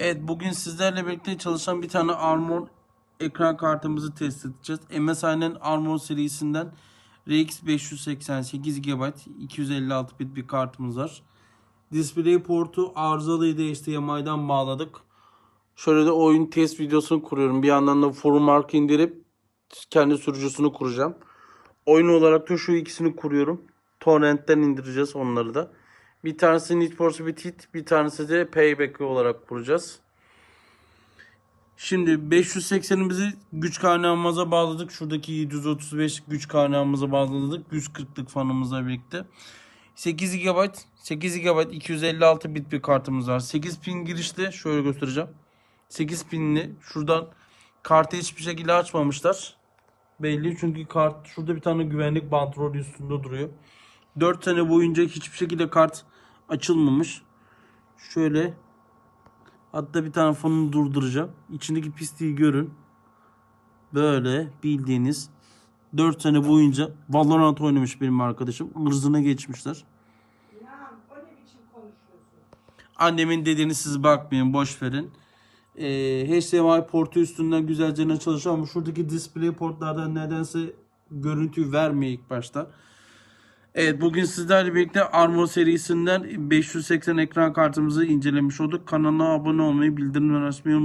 Evet bugün sizlerle birlikte çalışan bir tane Armor ekran kartımızı test edeceğiz. MSI'nin Armor serisinden RX 588 GB 256 bit bir kartımız var. Display portu arızalıydı HDMI'den bağladık. Şöyle de oyun test videosunu kuruyorum. Bir yandan da Formark indirip kendi sürücüsünü kuracağım. Oyun olarak da şu ikisini kuruyorum. Torrent'ten indireceğiz onları da. Bir tanesi Need for Speed Heat, bir tanesi de Payback olarak kuracağız. Şimdi 580'imizi güç kaynağımıza bağladık. Şuradaki 735 güç kaynağımıza bağladık. 140'lık fanımızla birlikte. 8 GB, 8 GB 256 bit bir kartımız var. 8 pin girişli şöyle göstereceğim. 8 pinli. Şuradan kartı hiçbir şekilde açmamışlar. Belli çünkü kart şurada bir tane güvenlik bandrolü üstünde duruyor. 4 sene boyunca hiçbir şekilde kart açılmamış. Şöyle hatta bir tane fonunu durduracağım. İçindeki pisliği görün. Böyle bildiğiniz 4 sene boyunca Valorant oynamış benim arkadaşım. Irzına geçmişler. Ya? Annemin dediğini siz bakmayın boş verin. Ee, HDMI portu üstünden güzelce çalışıyor ama şuradaki display portlardan nedense görüntü vermiyor ilk başta. Evet bugün sizlerle birlikte Armor serisinden 580 ekran kartımızı incelemiş olduk. Kanala abone olmayı, bildirimleri açmayı unutmayın.